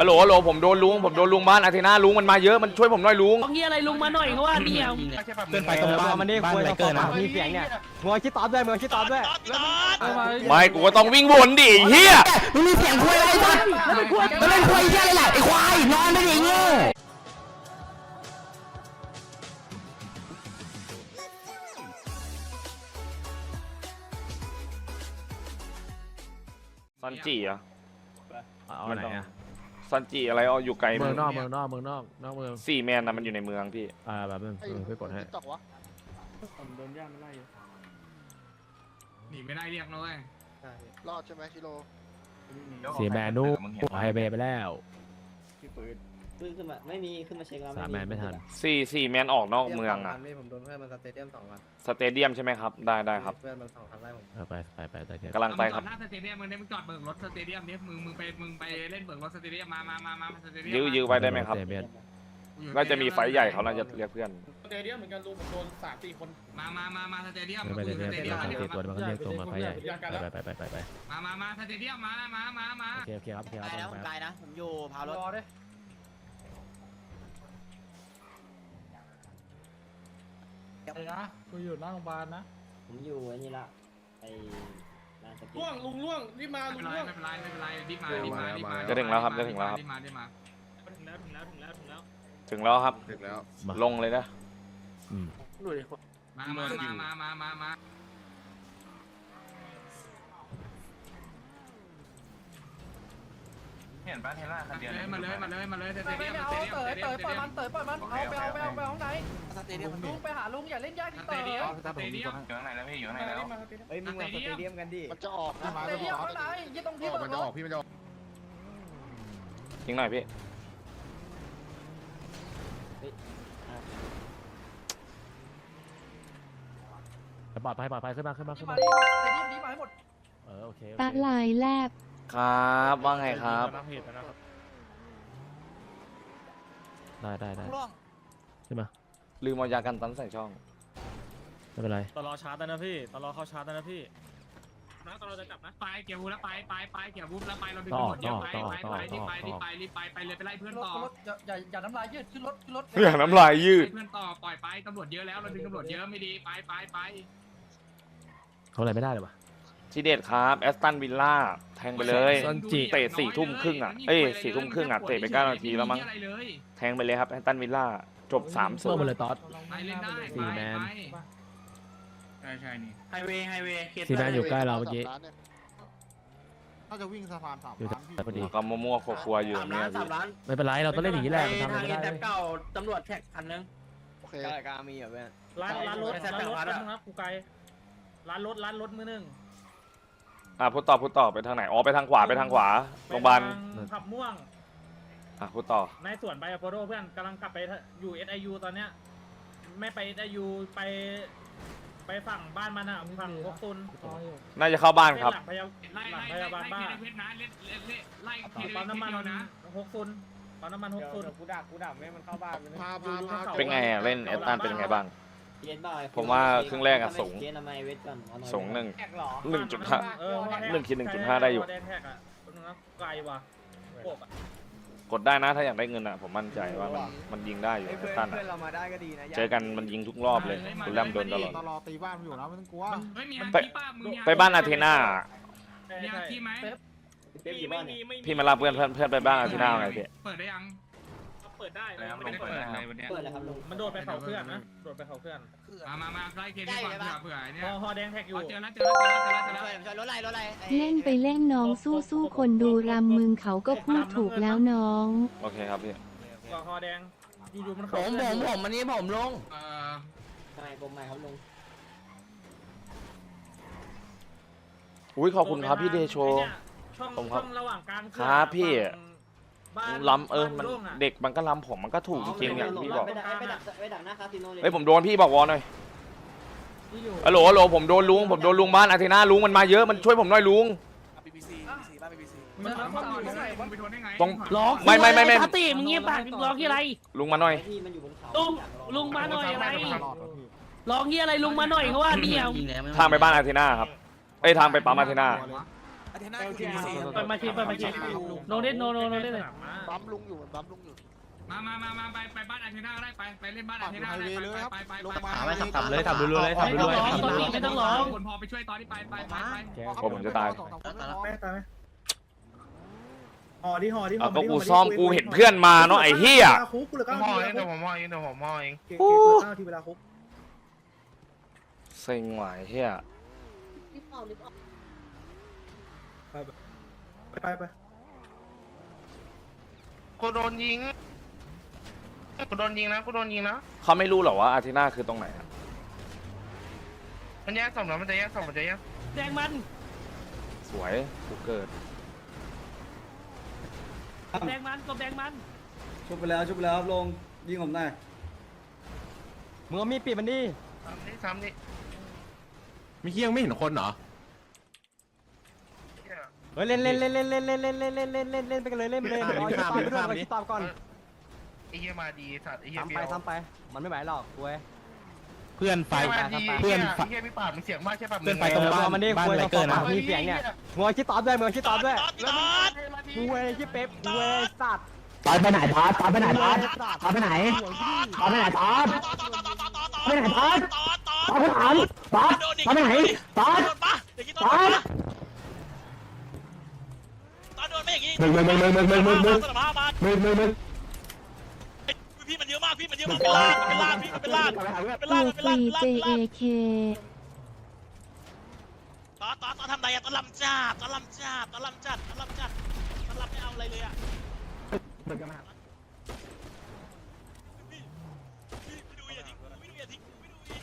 ฮัลโหลฮัลโหลผมโดนลุงผมโดนลุงบ้านอาเทนาลุงมันมาเยอะมันช่วยผมหน่อยลุง เอาเงี้ยอะไรลุงมาหน่อยเขาว่าเนี่ยเกินไปตรงบ้านมันนี่บ้านไรเกินนะมีเสียงเนี่ยมึงเอาคิดตอบด้วยมึงเอาคิดตอบด้วยไม่กูก็ต้องวิ่งวนดิไอ้เฮียมึงมีเสียงคุยอะไรสัตว์มันเป็นคุยเหี้ยอะไรล่ะไอ้ควายนอนไม่ได้เงี้ยซันจิอะเอาไหนอะ ซันจิอะไรอ๋ออยู่ไกลเมืองนอกเมืองนอกเมืองนอกนอกเมืองสี่แมนนะมันอยู่ในเมืองพี่ อ่าแบบนั้นไปกดให้หนีไม่ได้เรียกนะเว้ยรอดใช่ไหมชิโร่เสียแมนนู่ไฮเบย์ไปแล้ว ขึ้นขึ้นมาไม่มีขึ้นมาเช็คแล้วสามแมนไม่ทัน สี่สี่แมนออกนอกเมืองอะผมโดนเพื่อนมันสเตเดียมสองวันสเตเดียมใช่ไหมครับ ได้ได้ครับเพื่อนมันสองคันไล่ผมเออไปไปไปไปเถอะกำลังไปครับหน้าสเตเดียมมึงได้มึงจอดเบิกรถสเตเดียมเนี่ยมึงมึงไปมึงไปเล่นเบิกรถสเตเดียมมามามามาสเตเดียมยื้อยื้อไว้ได้ไหมครับเสียเบียดน่าจะมีไฟท์ใหญ่เขาน่าจะเรียกเพื่อน สเตเดียมเหมือนกันลุงผมโดนสามสี่คนมามามามาสเตเดียมไม่ไปเลยสเรียกเตเดียมสังเกตตัวมันก็เรียกตัวมาไฟใหญ่ไปไปไปไปไปมามามาสเตเดียมมามามามาโอเคโอเคครับโอเคคไกลรับนะผมไกลนะ ผมอยู่พาวรถรอด้วย นะกูอยู่หน้าโรงพยาบาลนะผมอยู่ไอ้นี่ละไอ้ร้านสเก็ตล่วงลุงล่วงรีบมาไม่ลุเป็นงไรล่วงไม่เป็นไรไม่เป็นไรรีบมารีบมารีบมาจะถึงแล้วครับจะถึงแล้วครับ รีบมารีบมาถึงแล้วถึงแล้วถึงแล้วถึงแล้วถึงแล้วครับ ถึงแล้วมาลงเลยนะอืมมามามามามามามา เห็นปะเทล่าคันเดียวมาเลยมาเลยมาเลยสเตไม่เดียมไม่สเอาเตเดียมเต๋อสเตเต๋อเดีปล่อยยมันเต๋อปล่อยมันเอาไปเอาไปเอาไปเอาข้างในสเตเดียมลุงไปหาลุงอย่าเล่นยากที่สเต๋เตอเดียมสเตเดียมอยู่ข้างในแล้วพี่อยู่ข้างในแล้วเฮ้ยมึงมาสเตเดียมกันดิมันจะออกสเตเดียมข้างในยี่ตรงที่ออกมันจะออกพี่มันจะออกทิ้งหน่อยพี่ปลอดภัยปลอดภัยขึ้นมาขึ้นมาขึ้ที่นมามาดิสเตเดียมนี้มาให้หมดเออโอเคตะลายแลบ ครับว่าไงครับได้ได้ได้ล่วงขึ้นมาลืมเอายากันตันใส่ช่อง ไม่เป็นไรตลอชาร์จนะพี่ตลอเข้าชาร์จนะพี่นะตลอจะจับนะไปเกี่ยววูแล้วไปไปไปเกี่ยววูแล้วไปเราดึงตำรวจเยอะไปไปไปรีบไปรีบไปรีบไปไปเลยไปไล่เพื่อนรถต่อรถอย่าอย่าอย่าน้ำลายยืดขึ้นรถขึ้นรถอย่าน้ำลายยืดเพื่อนต่อปล่อยไปตำรวจเยอะแล้วเราดึงตำรวจเยอะไม่ดีไปไปไปเขาอะไรไม่ได้เลยวะ ทีเด็ดครับแอสตันวิลล่าแทงไปเลยซันจิ เตะสี่ทุ่มครึ่งอะเอ้ยสี่ทุ่มครึ่งอะเตะไปเก้านาทีแล้วมั้งอะไรเลยแทงไปเลยครับแอสตันวิลล่าจบสามเมื่ศูอนมาย์เลยตอส ไปเล่นได้สี่แมน ใช่ใช่นี่ไฮเวย์ไฮเวย์ซีแมนอยู่ใกล้เราเมื่อกี้ ถ้าจะวิ่งสะพานสามอยู่ล้านพี่แต่พอดี ก็มั่วๆครัวๆอยู่แบบเนี้ยพี่ไม่เป็นไรเราต้องเล่นอย่างนี้แหละมันทำอะไรไม่ได้ตำรวจแท็กคันนึง โอเค กามีเหรอเพื่อนร้านร้านรถแซ่ร้านบรถจังหวัดอะนะครับกูไกลร้านรถร้านรถมือหนึ่ง อะพูดต่อพูดต่อไปทางไหนอ๋อไปทางขวาไปทางขวาโรงพยาบาลขับม่วงอะพูดต่อ ในสวนไบโอโปโรเพื่อนกำลังกลับไปอยู่ SIU ตอนเนี้ย ไม่ไป SIU ไปไปฝั่งบ้านมันอะฝั่งพวกตุนน่าจะเข้าบ้านครับหลังพยาไล่หลังไล่พยาบาลไล่บ้าไล่เพชรนะเล่นเล่นเล่นไล่เพชรปั๊มน้ำมันเดียวนะหกซุนปั๊มน้ำมันหกซุนกูดักกูดักไม่มันเข้าบ้านมันพาพาพา เป็นไงอะเล่นแอสตันเป็นไงบ้างเย็นบ่อย ผมว่าครึ่งแรกอะสูงเย็นทำไมเวทก่อนเอาหน่อยสูงหนึ่งแอกหรอหนึ่งจุดห้า เออหนึ่งขีดหนึ่งจุดห้าได้อยู่ แดงแท็กอะคนนึงนะไกลว่ะโกบอะกดได้นะถ้าอยากได้เงินอะผมมั่นใจว่ามันมันยิงได้อยู่เฮ้ยแอเพื่สอนตันเพื่ออะนเรามาได้ก็ดีนะเจอกันมันยิงทุกรอบเลยคุณแลมโดนตลอดตลอดตีบ้านมันอยู่นะไม่ต้องกลัวเฮ้ยมีไปฮันที่ป้ามึงมีฮัไปบ้านอาเทนาใช่มีฮันใช่ที่ไหมเป๊ปอยู่บ้านเนี่ยพี่มารับเพื่อนเพื่อนเพื่อนไปบ้านอาเทนาไงพี่เปิดได้ยัง เปิดได้แล้วไม่ได้เปิดเลยวันเนี้ยเปิดเลยครับลุงมันโดดไปเขาเพื่อนนะโดดไปเขาเพื่อนมามามาไล่เกมดีกว่าเผื่อเผื่อเนี่ยฮอฮอแดงแท็กอยู่เจอแล้วเจอแล้วเจอแล้วเจอแล้วเจอแล้วช่วยรถอะไรรถอะไรเล่นไปเล่นน้องสู้สู้คนดูรำมึงเขาก็พูดถูกแล้วน้อง โอเคครับพี่ก็ฮอแดงอยู่ๆมันผเขามผมผมอันนี้ผมลงเออใช่ผมใหม่ครับลุงอุ้ยขอบคุณครับพี่เดโชช่องผมครับช่องระหว่างกลางครับพี่บ้าน ล้ำเออมันบ้าโล่งอะเด็กมันก็ล้ำผมมันก็ถูกจริงๆอย่างที่พี่บอกไปดักไปดักไปดักหน้าคาสิโนเลยเฮ้ยผมโดนพี่บอกวอหน่อยที่อยู่ฮัลโหลฮัลโหลผมโดนลุงผมโดนลุงบ้านอาเทนาลุงมันมาเยอะมันช่วยผมหน่อยลุงมันทำมันอยู่ตรงไหนมันไปทนได้ไงตรงร้องไม่ไม่ไม่ไม่ปกติมึงเงียบปากร้องที่อะไร ลุงมาหน่อยที่มันอยู่บนเขาลุงลุงมาหน่อยอะไรตลอดนะพี่ร้องที่อะไรลุงมาหน่อยเขาว่าเนี่ยทางไปบ้านอาเทนาครับเอ้ยทางไปปั๊มอาเทนา เปิดมาชีเปิดมาชีโนเล่นโนโนโนเล่นเลยบัมลุงอยู่มันบัมลุงอยู่ มามามามาไปไปบ้านอาเทนาก็ได้ไปไปเล่นบ้านอาเทนาไฮก็เวได้ย์เลยครับไปไปลงไปมาไปทำเลยทำเลยทำเลยทำเลยไม่ต้องร้องไม่ต้องร้องคนพอไปช่วยตอนนี้ไปไปไปไปโอ้ผมจะตายห่อดิห่อดิเอาก็กูซ่อมกูเห็นเพื่อนมาเนาะไอ้เหี้ยคุกกูเลยก็ผมมอเองเดี๋ยวผมมอเองเดี๋ยวผมมอเองเก็บเก้าทีเวลาคุกเซ็งหวายเหี้ย ไปไปไปกูโดนยิงกูโดนยิงนะกูโดนยิงนะ เขาไม่รู้หรอว่าอาร์เทน่าคือตรงไหนอะมันแยกศพแล้วมันจะแยกศพมันจะแยกแดงมันสวยกูเกิด แดงมันกบแดงมันชุบไปแล้วชุบไปแล้วลงยิงผมหน่อยมึงเอามีดปีมันดิซ้ำนี่ซ้ำนี่ มีเคียงไม่เห็นคนเหรอ เฮ้ยเล่นเล่นเล่นเล่นเล่นเล่นเล่นเล่นเล่นเล่นเล่นเล่นไปกันเลยเล่นไปเลยรอชิตามไปด้วยรอชิตามก่อนไอ้เหี้ยมาดีสัตว์ไอ้เหี้ยซ้ำไปยวซ้ำไป มันไม่ไหวหรอกกูเพื่อนไฟเหี้ยมาดีเพื่อนไอ้เหี้ยมีปากมีเสียงมากใช่ป่ะเพื่อนไฟตรงบ้านมันนี่บ้านไรเกินนะมีเสียงเนี่ยยมึงคิดตอบด้วยมึงคิดตอบด้วยกูเว้ยคิดเป๊ปกูเว้ยสัตว์ตอนไปไหนทอดตอนไปไหนทอดตอนไปไหนตอนไปไหนทอดไปไหนทอดตอนไปไหนทอดตอนไปไหนทอดทอด มึงมึงมึงมึงมึงมึงมึงมึงมึงมึงมึงพี่มันเยอะมากพี่มันเยอะมากเป็นลาดเป็นลาดพี่มันเป็นลานเป็นลานกูเป็นลานรีเป็นลาน JAK ตอนตอนตอนทำไรอะตอนลำจ้าตอนลำจ้าตอนลำจัดตอนลำจัดตอนลำไม่เอาอะไรเลยอะพี่พี่ดูอย่าทิ้งกูพี่ดูอย่าทิ้งกูพี่ดูอีก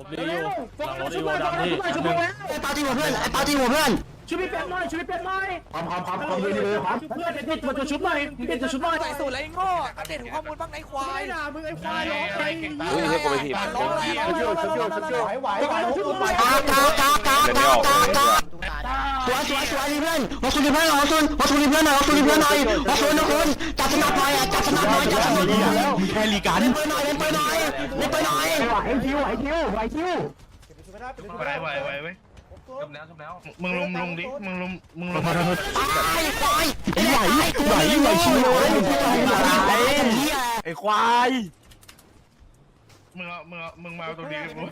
ผมดีอยู่หลังรถดีโวดำนี่ไอ้ปาจีหัวเพื่อนไอ้ปาจีหัวเพื่อนช่วยพี่เป็ดหน่อยช่วยพี่เป็ดหน่อยพร้อมพร้อมพร้อมพร้อมดีดีเลยพร้อมเพื่อนเด็ดมันจะชุบหน่อยเด็ดจะชุบหน่อยใส่สูตรอะไรโง่อัปเดตข้อมูลบ้างไอ้ควายด่ามึงไอ้ควายร้องไปเฮ้ยให้กูไปถีบร้องอะไรร้องอะไรไหวไหวกากากากากากากาสวยสวยสวยดีเพื่อนมาสุดีเพื่อนมาสุนมาสุดีเพื่อนหน่อยมาสุดีเพื่อนหน่อยมาสุนนะคุณจับสนับหน่อยจับสนับหน่อยจับสนับหน่อยมีแค่ลีกันเล่นไปหน่อยเล่นไปหน่อย เล่นไปหน่อยไหวคิวไหวคิวไหวคิวไหวไหวไหวไหวจบแล้วจบแล้วมึงลุมลุงดิมึงลุมมึงลุมไอ้ควายไหวไหวไหวชิวเลยไอ้ควายมึงเอามึงเอามึงมาเอาตรงนี้กู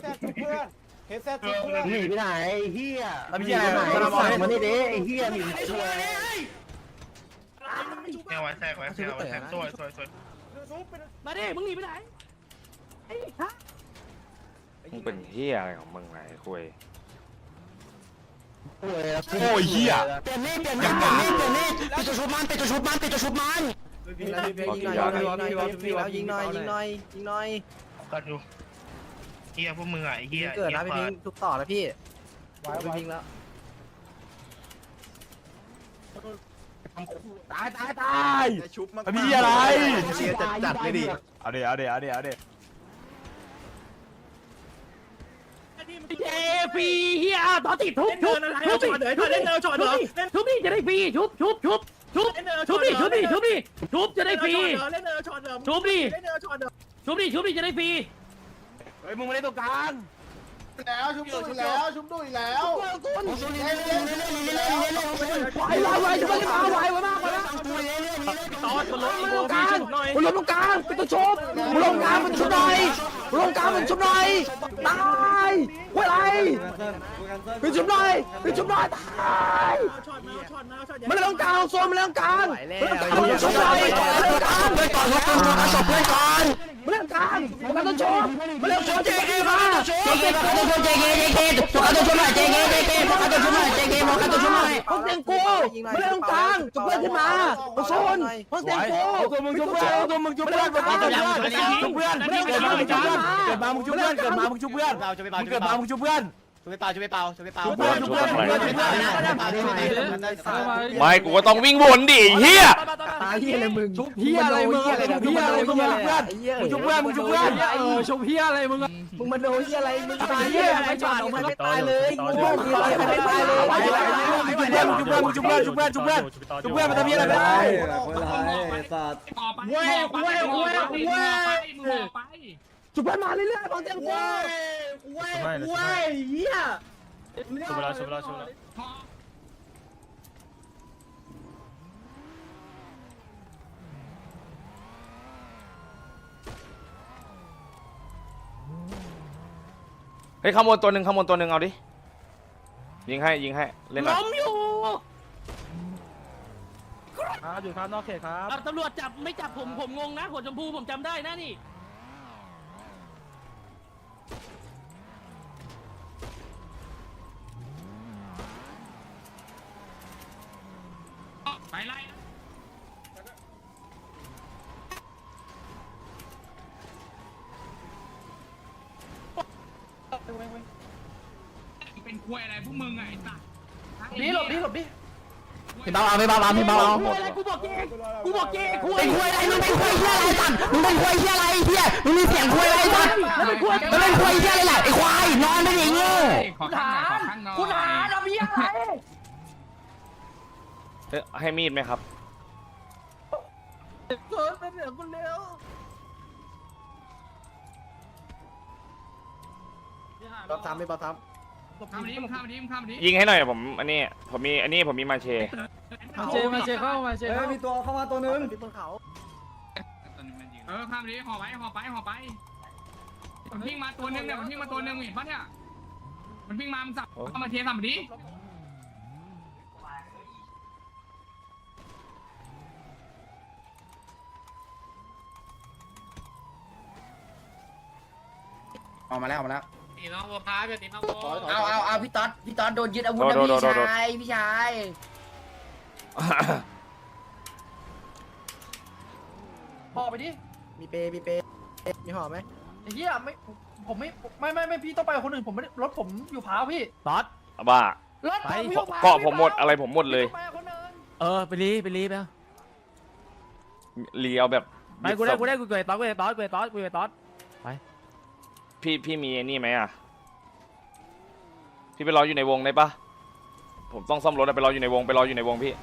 เฮดเซ็ตเพื่อนหนีไปไหนเฮียหนีไปไหนสั่งมานี่ดิไอ้เฮียหนีช่วยเนี่ยไว้แทรกไว้แทรกไว้แทรกสวยสวยสวยมาดิมึงหนีไปไหน มึงเป็นเหี้ยอะไรของมึงไงคุยโอ้ยเหี้ยเปลี่ยนนี่เปลี่ยนนี่เปลี่ยนนี่เปลี่ยนนี่ปิดตัวชุบมันปิดตัวชุบมันปิดตัวชุบมันยิงหน่อยยิงหน่อยยิงหน่อยยิงหน่อยยิงหน่อยยิงหน่อยกันดูเฮียพวกมึงอะไอ้เฮียเกิดนะพี่พิงทุกต่อนะพี่ไหวไหวพี่พิงแล้วตายตายตายมีอะไรเชียร์จัดจัดเลยดิเอาเดี๋ยวเอาเดี๋ยวเอาเดี๋ยวเอาเดี๋ยว เจฟรีเฮียตอติดทุบชุบชุบดิชุบดิชุบดิจะได้ฟรีชุบชุบชุบชุบชุบดิชุบดิชุบดิชุบจะได้ฟรีชุบดิชุบดิชุบดิจะได้ฟรีเฮ้ยมึงไม่ได้ตรงกลางแล้วชุบดุยแล้วชุบดุยแล้วไอ้ลอยไว้จะไม่มาไว้ไว้มากเลยตอนมันลดอีโวพี่ชุบหน่อยมึงลงตรงกลางเป็นตัวชุบมึงลงกลางเป็นชุบหน่อย ลงกลางเป็นชุบหน่อยตายเว้ยไรเป็นชุบหน่อยเป็นชุบหน่อยตายมันลงกลางโซนมันลงกลางมันลงกลางมันชุบหน่อยมันลงกลางเพื่อนก่อนเพื่อนก่อนศพเพื่อนก่อน มันลงกลางมันต้องชุบมันลงชุบเจเกมาเจเกมาตัวชุบเจเกเจเกตัวตัวชุบหน่อยเจเกเจเกตัวตัวชุบหน่อยเจเกตัวตัวชุบหน่อยห้องเตียงกูมันลงกลางจุกเพื่อนขึ้นมาโซนห้องเตียงกูตัวมึงจุ๊บเพื่อนตัวมึงจุ๊บเพื่อนตัวมึงจุ๊บเพื่อนจุ๊บเพื่อนเกิดมามึงจุ๊บเพื่อนเกิดมามึงจุ๊บเพื่อนเกิดมามึงจุ๊บเพื่อนมึงเกิดมามึงจุ๊บเพื่อน ช่วยเปล่าช่วยเปล่าช่วยเปล่าจุ๊บเพื่อนจุ๊บเพื่อนจุ๊บเพื่อนจุ๊บเพื่อนไม่กูก็ต้องวิ่งวนดิไอ้เหี้ยตายเฮียอะไรมึงจุ๊บเฮียอะไรมึงจุ๊บเฮียอะไรมึงจุ๊บเพื่อนมึงจุ๊บเพื่อนมึงจุ๊บเพื่อนเออจุ๊บเฮียอะไรมึงมึงมาโดนเฮียอะไรมึงตายเฮียไม่จอดมึงไม่ตายเลยมึงมีอะไรไม่ตายเลยจุ๊บเพื่อนจุ๊บเพื่อนจุ๊บเพื่อนจุ๊บเพื่อนจุ๊บเพื่อนจุ๊บเพื่อนมันทำเฮียอะไรไม่ได้เว้ยเว้ยเว้ยเว้ย มึงออกไปชุบเพื่อนมาเรื่อยๆฟังเสียงกูเว้ยเว้ยเว้ยเหี้ยชุบไปแล้วชุบไปแล้วชุบไปแล้วเฮ้ยขโมยตัวหนึ่งขโมยตัวหนึ่งเอาดิ ยิงให้ยิงให้เล่นหน่อยล้มอยู่ครับอยู่ครับนอกเขตครับอะตำรวจจับไม่จับผมผมงงนะหัวชมพูผมจำได้นะนี่ พี่เบาเอาพี่เบาเอาพี่เบาเอาคุยอะไรกูบอกเจกูบอกเจคุยเป็นคุยอะไรมึงเป็นคุยเฮียอะไรสัตว์มึงเป็นคุยเฮียอะไรเฮียมึงมีเสียงคุยอะไรสัตว์แล้วเป็นคุยมึงเป็นคุยเฮียอะไรล่ะไอ้ควายนอนไปดิโง่ขอข้างหน่อยขอข้างหน่อยคุณหาทำยังไงเอ้ยให้มีดไหมครับเกินเป็นเหลือคุณเร็วบอสทำไม่บอสท ข้ามมาดิมึงข้ามมาดิมึงข้ามมาดิยิงให้หน่อยผมอันนี้ผมมีอันนี้ผมมีมาเชมาเชมาเชเข้ามาเชำเฮ้ยมีตัวเข้ามาตัวนึงเออข้ามมาดิห่อไว้ห่อไปห่อไปมันวิ่งมาตัวนึงเนี่ยมันวิ่งมาตัวนึงเห็นปะเนี่ยมันวิ่งมามึงสับเข้ามาเทสับมาดิออกมาแล้วออกมาแล้ว ตีน้องวัวพาไปตีน้องวัวเอาเอาเอาพี่ต๊อดพี่ต๊อดโดนยึดอาวุธโดนะนโดนพี่โดนชายพี่ชายห่อไปดิ มีเปมีเปมีห่อไหมไอ้เหี้ยไม่ผมไม่ไม่ไม่ไม่พี่ต้องไปกับคนอื่นผมไม่ได้รถผมอยู่พาวพี่ต๊อดบ้ารถผมอยู่พาวเกาะผมหมดอะไรผมหมดเลยไปกับคนอื่นเออไปรีไปรีไปเอาเลียวแบบไปกูได้กูได้กูเกยต๊อดกูเกยต๊อดกูเกยต๊อดกูเกยต๊อด พี่พี่มีไอ้นี่ไหมอะ พี่ไปรออยู่ในวงได้ปะผมต้องซ่อมรถอะไปรออยู่ในวงไปรออยู่ในวงพี่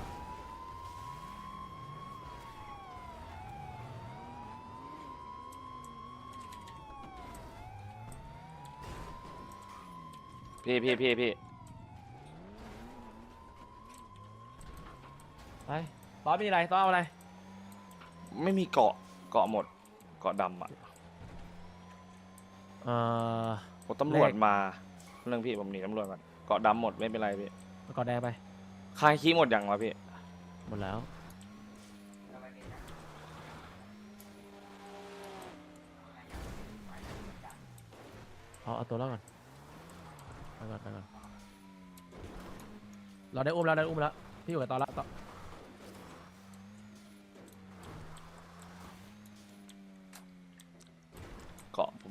พี่พี่พี่พี่ไปต๊อดมีอะไรต๊อดเอาอะไร ไม่มีเกาะเกาะหมดเกาะดำอะ เอ่อโอ้ตำรวจเลข มาเรื่องพี่ผมหนีตำรวจก่อนเกาะดำหมดไม่เป็นไรพี่กอดแดงไป คายขี้หมดยังวะพี่หมดแล้ว เอาเอาตัวแล้วก่อนไปก่อนไปก่อน เราได้อุ้มแล้วได้อุ้มแล้ว พี่อยู่กับตอนละต่อ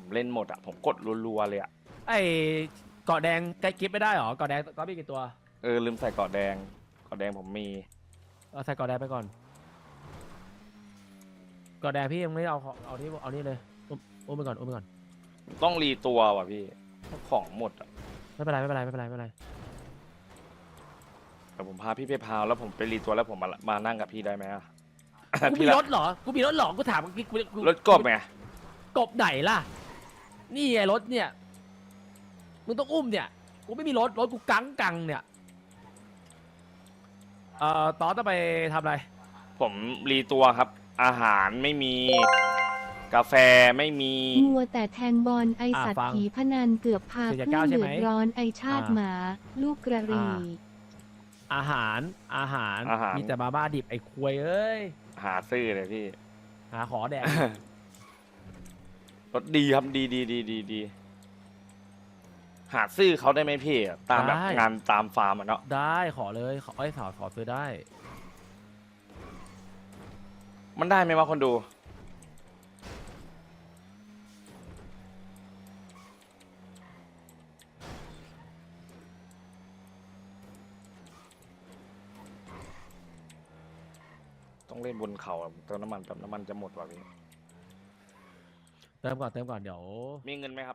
เกาะผมเล่นหมดอะ ผมกดรัวๆเลยอะ ไอ้เกาะแดงใกล้กิฟไม่ได้หรอเกาะแดงต๊อดมีกี่ตัวเออ ลืมใส่เกาะแดงเกาะแดงผมมี เอาใส่เกาะแดงไปก่อนเกาะแดงพี่ยังไม่ได้เอาของเอานี่เอานี่เลยอุ้มอุ้มไปก่อนอุ้มไปก่อนต้องรีตัวว่ะพี่ของหมดอะไม่เป็นไรไม่เป็นไรไม่เป็นไรไม่เป็นไรแต่ผมพาพี่ไปพาวแล้วผมไปรีตัวแล้วผมมามานั่งกับพี่ได้ไหมอะ กูพี่มีละรถเหรอกูมีรถเหรอกูถามกูกูกูรถกบไงกบไหนล่ะ นี่ไงรถเนี่ย มึงต้องอุ้มเนี่ย กูไม่มีรถ รถกูกังกังเนี่ย เอ่อตอนต้องไปทำอะไร ผมรีตัวครับ อาหารไม่มี กาแฟไม่มี มัวแต่แทงบอลไอสัตอะฟัว์งผีพนันเกือบพาสี่เพื่เจ็ดอนเก้าใช่เดืไหมอดร้อนไอชาติอ่าหมา ลูกกระรีอ่า อาหาร อาหาร อาหาร มีแต่มาม่าดิบไอ้ควยเอ้ย หาซื้อเลยพี่ หาขอแดก รถดีครับดีดีดีดีดีหาซื้อเขาได้ไหมพี่ตามแบบได้ งานตามฟาร์มอะเนาะได้ขอเลยขอไอ้ยขอขอซื้อได้ มันได้ไหมวะคนดู ต้องเล่นบนเขาอะเติมน้ำมันเติมน้ำมันจะหมดว่ะพี่ เติมก่อนเติมก่อนเดี๋ยว มีเงินไหมครับ